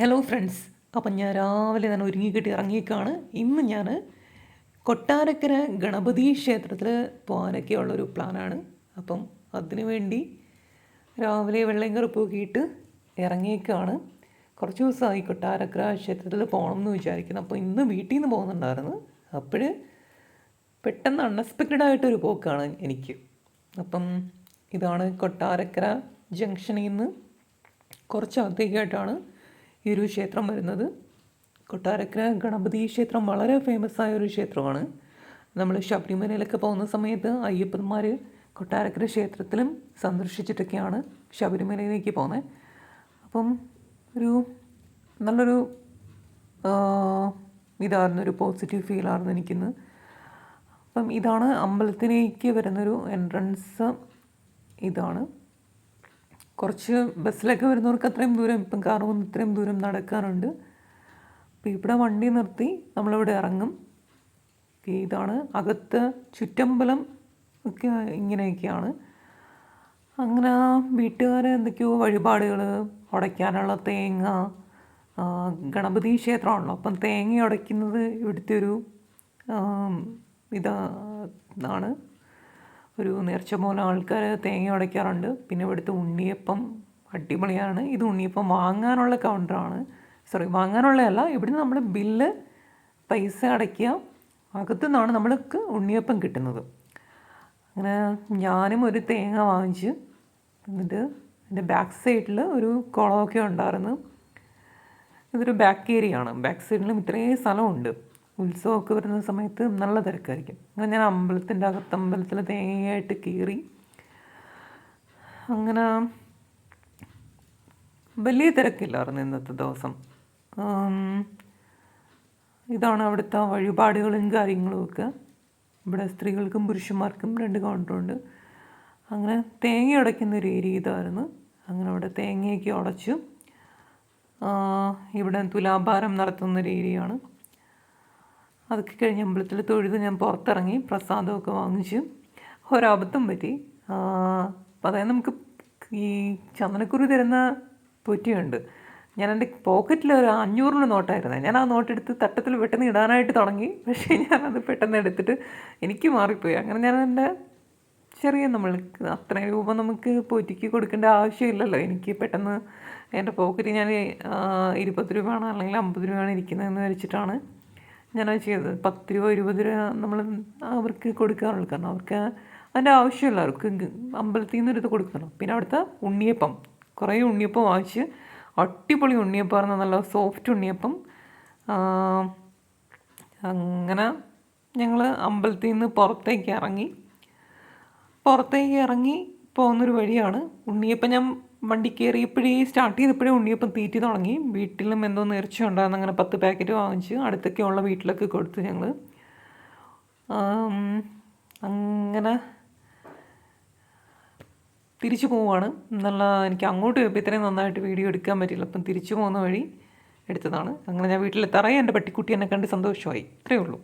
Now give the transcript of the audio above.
Hello friends അപ്പം ഞാൻ രാവിലെ തന്നെ ഒരുങ്ങിക്കെട്ടി ഇറങ്ങിയേക്കാണ്. ഇന്ന് ഞാൻ കൊട്ടാരക്കര ഗണപതി ക്ഷേത്രത്തിൽ പോകാനൊക്കെയുള്ളൊരു പ്ലാനാണ്. അപ്പം അതിനു വേണ്ടി രാവിലെ വെള്ളയും കറുപ്പൊക്കെ ഇട്ട് ഇറങ്ങിയേക്കാണ്. കുറച്ച് ദിവസമായി കൊട്ടാരക്കര ക്ഷേത്രത്തിൽ പോകണം എന്ന് വിചാരിക്കുന്നു. അപ്പോൾ ഇന്ന് വീട്ടിൽ നിന്ന് പോകുന്നുണ്ടായിരുന്നു. അപ്പോൾ പെട്ടെന്ന് അൺഎക്സ്പെക്റ്റഡ് ആയിട്ടൊരു പോക്കാണ് എനിക്ക്. അപ്പം ഇതാണ് കൊട്ടാരക്കര ജംഗ്ഷനിൽ നിന്ന് കുറച്ച് അകത്തേക്കായിട്ടാണ് ഈ ഒരു ക്ഷേത്രം വരുന്നത്. കൊട്ടാരക്കര ഗണപതി ക്ഷേത്രം വളരെ ഫേമസ് ആയ ഒരു ക്ഷേത്രമാണ്. നമ്മൾ ശബരിമലയിലൊക്കെ പോകുന്ന സമയത്ത് അയ്യപ്പന്മാർ കൊട്ടാരക്കര ക്ഷേത്രത്തിലും സന്ദർശിച്ചിട്ടൊക്കെയാണ് ശബരിമലയിലേക്ക് പോകുന്നത്. അപ്പം ഒരു നല്ലൊരു ഇതായിരുന്നു ഒരു പോസിറ്റീവ് ഫീലായിരുന്നു എനിക്കിന്ന്. അപ്പം ഇതാണ് അമ്പലത്തിലേക്ക് വരുന്നൊരു എൻട്രൻസ് ഇതാണ്. കുറച്ച് ബസ്സിലൊക്കെ വരുന്നവർക്ക് അത്രയും ദൂരം ഇപ്പം കാറ് വന്ന് ഇത്രയും ദൂരം നടക്കാറുണ്ട്. അപ്പോൾ ഇവിടെ വണ്ടി നിർത്തി നമ്മളിവിടെ ഇറങ്ങും. ഇതാണ് അകത്ത് ചുറ്റമ്പലം ഒക്കെ ഇങ്ങനെയൊക്കെയാണ്. അങ്ങനെ വീട്ടുകാർ എന്തൊക്കെയോ വഴിപാടുകൾ ഉടയ്ക്കാനുള്ള തേങ്ങ ഗണപതി ക്ഷേത്രമാണല്ലോ. അപ്പം തേങ്ങ ഉടയ്ക്കുന്നത് ഇവിടുത്തെ ഒരു ആം, ഇതാ ആണ് ഒരു നേർച്ച പോലെ ആൾക്കാർ തേങ്ങ ഉടയ്ക്കാറുണ്ട്. പിന്നെ ഇവിടുത്തെ ഉണ്ണിയപ്പം അടിപൊളിയാണ്. ഇത് ഉണ്ണിയപ്പം വാങ്ങാനുള്ള കൗണ്ടറാണ്. സോറി വാങ്ങാനുള്ളതല്ല ഇവിടുന്ന് നമ്മൾ ബില്ല് പൈസ അടയ്ക്കുക. അകത്തു നിന്നാണ് നമ്മൾക്ക് ഉണ്ണിയപ്പം കിട്ടുന്നത്. അങ്ങനെ ഞാനും ഒരു തേങ്ങ വാങ്ങിച്ച് എന്നിട്ട് എന്റെ ബാക്ക് സൈഡിൽ ഒരു കുളമൊക്കെ ഉണ്ടായിരുന്നു. ഇതൊരു ബാക്ക് ഏരിയ ആണ് ബാക്ക് സൈഡിലും ഇത്രയും സ്ഥലമുണ്ട്. ഉത്സവമൊക്കെ വരുന്ന സമയത്ത് നല്ല തിരക്കായിരിക്കും. അങ്ങനെ ഞാൻ അമ്പലത്തിന്റെ അകത്ത് അമ്പലത്തിൽ തേങ്ങയായിട്ട് കീറി അങ്ങനെ വലിയ തിരക്കില്ലായിരുന്നു ഇന്നത്തെ ദിവസം. ഇതാണ് അവിടുത്തെ വഴിപാടുകളും കാര്യങ്ങളും ഒക്കെ. ഇവിടെ സ്ത്രീകൾക്കും പുരുഷന്മാർക്കും രണ്ട് കൗണ്ടറുണ്ട് അങ്ങനെ തേങ്ങ ഉടയ്ക്കുന്ന ഒരു ഏരിയ ഇതായിരുന്നു. അങ്ങനെ അവിടെ തേങ്ങയൊക്കെ ഉടച്ചു. ഇവിടെ തുലാഭാരം നടത്തുന്ന ഒരു ഏരിയയാണ്. അതൊക്കെ കഴിഞ്ഞ് അമ്പലത്തിൽ തൊഴുത് ഞാൻ പുറത്തിറങ്ങി പ്രസാദമൊക്കെ വാങ്ങിച്ച് ഒരബദ്ധം പറ്റി. അതായത് നമുക്ക് ഈ ചന്ദനക്കുറി തരുന്ന പൊറ്റിയുണ്ട്. ഞാൻ എന്റെ പോക്കറ്റിൽ ഒരു അഞ്ഞൂറിന് നോട്ടായിരുന്നു. ഞാൻ ആ നോട്ട് എടുത്ത് തട്ടത്തിൽ പെട്ടെന്ന് ഇടാനായിട്ട് തുടങ്ങി. പക്ഷേ ഞാനത് പെട്ടെന്ന് എടുത്തിട്ട് എനിക്ക് മാറിപ്പോയി. അങ്ങനെ ഞാൻ എന്റെ ചെറിയ നമ്മൾ അത്രയും രൂപ നമുക്ക് പൊറ്റിക്ക് കൊടുക്കേണ്ട ആവശ്യമില്ലല്ലോ. എനിക്ക് പെട്ടെന്ന് എന്റെ പോക്കറ്റിൽ ഞാൻ ഇരുപത് രൂപയാണ് അല്ലെങ്കിൽ അമ്പത് രൂപയാണ് ഇരിക്കുന്നതെന്ന് വെച്ചിട്ടാണ് ഞാനത് ചെയ്തത്. പത്ത് രൂപ ഇരുപത് രൂപ നമ്മൾ അവർക്ക് കൊടുക്കാറുള്ളൂ. കാരണം അവർക്ക് അതിന്റെ ആവശ്യമില്ല. അവർക്ക് അമ്പലത്തിൽ നിന്ന് എടുത്ത് കൊടുക്കണം. പിന്നെ അവിടുത്തെ ഉണ്ണിയപ്പം. കുറേ ഉണ്ണിയപ്പം വാങ്ങിച്ച് അടിപൊളി ഉണ്ണിയപ്പമായിരുന്നു നല്ല സോഫ്റ്റ് ഉണ്ണിയപ്പം. അങ്ങനെ ഞങ്ങൾ അമ്പലത്തിൽ നിന്ന് പുറത്തേക്ക് ഇറങ്ങി. പുറത്തേക്ക് ഇറങ്ങി പോകുന്നൊരു വഴിയാണ് ഉണ്ണിയപ്പം. ഞാൻ വണ്ടി കയറിയപ്പോഴേ സ്റ്റാർട്ട് ചെയ്തപ്പോഴേ ഉണ്ണിയപ്പം തീറ്റി തുടങ്ങി. വീട്ടിലും എന്തോ നേർച്ച ഉണ്ടായിരുന്നു അങ്ങനെ പത്ത് പാക്കറ്റ് വാങ്ങിച്ച് അടുത്തൊക്കെ ഉള്ള വീട്ടിലൊക്കെ കൊടുത്തു ഞങ്ങൾ അങ്ങനെ തിരിച്ചു പോവാണ്. നല്ല എനിക്ക് അങ്ങോട്ട് പോയപ്പോൾ ഇത്രയും നന്നായിട്ട് വീഡിയോ എടുക്കാൻ പറ്റില്ല അപ്പം തിരിച്ചു പോകുന്ന വഴി എടുത്തതാണ്. അങ്ങനെ ഞാൻ വീട്ടിലെത്താറായി. എന്റെ പട്ടിക്കുട്ടി എന്നെ കണ്ട് സന്തോഷമായി. ഇത്രയേ ഉള്ളൂ.